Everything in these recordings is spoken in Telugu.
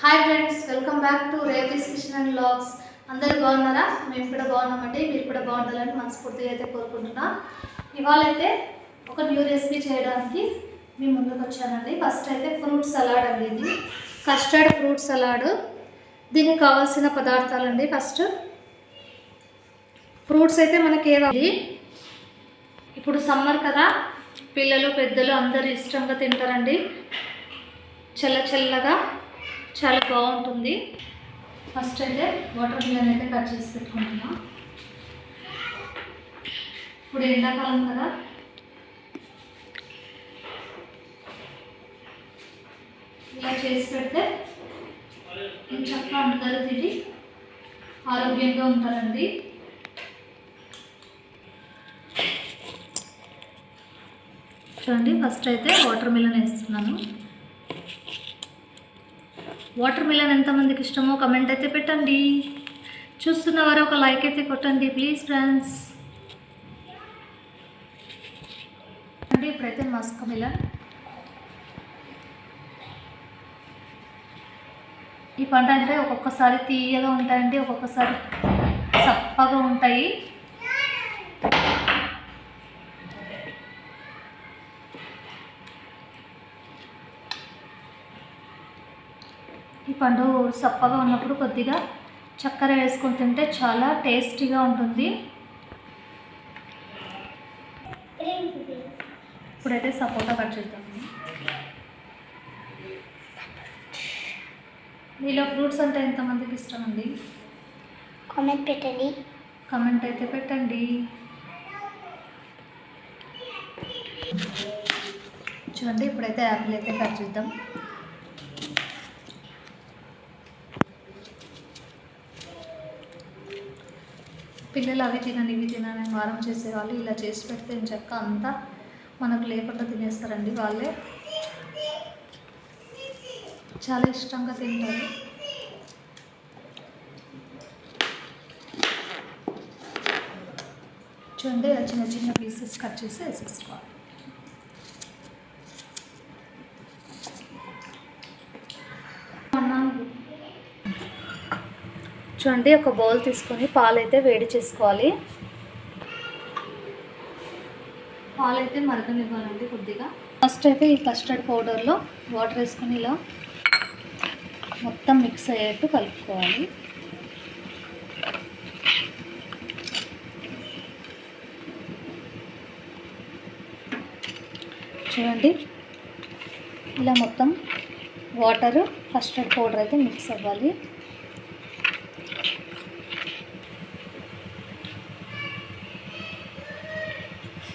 Hi friends welcome back to Revathi's kitchen and vlogs అందరూ బాగున్నారా? మేము కూడా బాగున్నామండి. మీరు కూడా బాగుండాలని మనస్ఫూర్తిగా అయితే కోరుకుంటున్నా. ఇవాళ అయితే ఒక న్యూ రెసిపీ చేయడానికి మీ ముందుకు వచ్చానండి. ఫస్ట్ అయితే ఫ్రూట్ సలాడ్ అండి ఇది. కస్టర్డ్ ఫ్రూట్ సలాడ్ దీనికి కావాల్సిన పదార్థాలండి ఫస్ట్ ఫ్రూట్స్ అయితే మనకి ఏవాలి ఇప్పుడు సమ్మర్ కదా పిల్లలు పెద్దలు అందరూ ఇష్టంగా తింటారండి. చల్ల చల్లగా. చాలా బాగుంటుంది. ఫస్ట్ అయితే వాటర్ మిలన్ అయితే కట్ చేసి పెట్టుకుంటున్నాం. ఇప్పుడు ఎండాకాలం కదా. ఇలా చేసి పెడితే చక్కగా అందరూ తిని ఆరోగ్యంగా ఉంటారండి. చూడండి ఫస్ట్ అయితే వాటర్ మిలన్ వేస్తున్నాను. వాటర్ మిలన్ ఎంతమందికి ఇష్టమో కమెంట్ అయితే పెట్టండి. చూస్తున్న వారు ఒక లైక్ అయితే కొట్టండి ప్లీజ్ ఫ్రెండ్స్ అండి ఇప్పుడైతే మస్క్ మిలన్. ఈ పంట అంటే ఒక్కొక్కసారి తీయగా ఉంటాయండి ఒక్కొక్కసారి చప్పగా ఉంటాయి. ఈ పండు సప్పగా ఉన్నప్పుడు కొద్దిగా చక్కెర వేసుకొని తింటే చాలా టేస్టీగా ఉంటుంది. ఇప్పుడైతే సపోటా కట్ చేద్దాం. మీలో ఫ్రూట్స్ అంటే ఎంతమందికి ఇష్టం అండి కామెంట్ పెట్టండి. కమెంట్ అయితే పెట్టండి. చూడండి ఇప్పుడైతే యాపిల్ అయితే కట్ చేద్దాం. పిల్లలు అవి తినని ఇవి తినని వారం చేసేవాళ్ళు. ఇలా చేసి పెడితే చెక్క అంతా మనకు లేకుండా తినేస్తారండి వాళ్ళే. చాలా ఇష్టంగా తింటారు. చూడండి ఇలా చిన్న చిన్న పీసెస్ కట్ చేసి వేసేసుకోవాలి. అన్నాను. చూడండి ఒక బౌల్ తీసుకొని పాలు అయితే వేడి చేసుకోవాలి. పాలు అయితే మరగనివ్వాలండి కొద్దిగా. ఫస్ట్ అయితే ఈ కస్టర్డ్ పౌడర్లో వాటర్ వేసుకొని ఇలా మొత్తం మిక్స్ అయ్యేట్టు కలుపుకోవాలి. చూడండి ఇలా మొత్తం వాటర్ కస్టర్డ్ పౌడర్ అయితే మిక్స్ అవ్వాలి.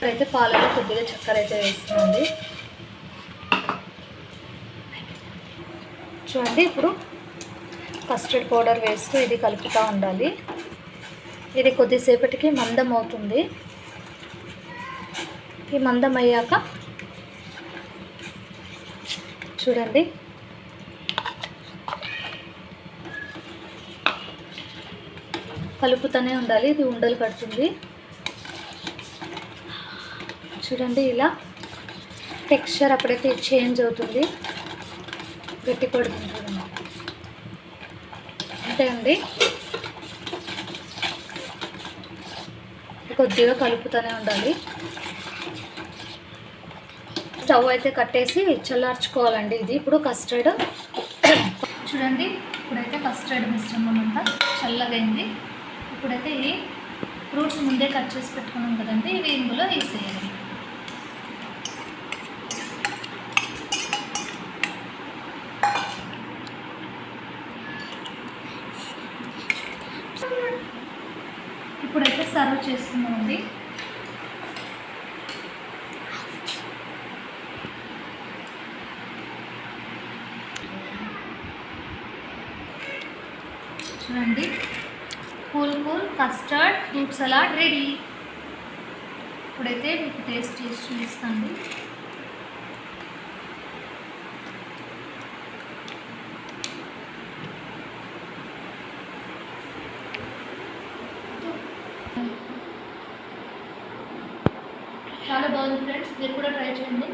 అయితే పాలలో కొద్దిగా చక్కెర అయితే వేస్తుంది. చూడండి ఇప్పుడు కస్టర్డ్ పౌడర్ వేస్తూ ఇది కలుపుతూ ఉండాలి. ఇది కొద్దిసేపటికి మందం అవుతుంది. ఈ మందం అయ్యాక చూడండి. కలుపుతూనే ఉండాలి. ఇది ఉండలు కడుతుంది. చూడండి ఇలా టెక్స్చర్ అప్పుడైతే చేంజ్ అవుతుంది. గట్టి పడుతుంది అంతే అండి. కొద్దిగా కలుపుతూనే ఉండాలి. స్టవ్ అయితే కట్టేసి చల్లార్చుకోవాలండి ఇది. ఇప్పుడు కస్టర్డ్ చూడండి ఇప్పుడైతే కస్టర్డ్ మిశ్రమం అంతా చల్లగైంది. ఇప్పుడైతే ఈ ఫ్రూట్స్ ముందే కట్ చేసి పెట్టుకున్నాం కదండి ఇవి ఇందులో వేసేయాలి. ఇప్పుడైతే సర్వ్ చేసుకున్నామండి చూడండి. Cool cool custard fruit salad ready. ఇప్పుడైతే మీకు టేస్ట్ చేసి చూపిస్తాను. చాలా బాగుంది ఫ్రెండ్స్ మీరు కూడా ట్రై చేయండి.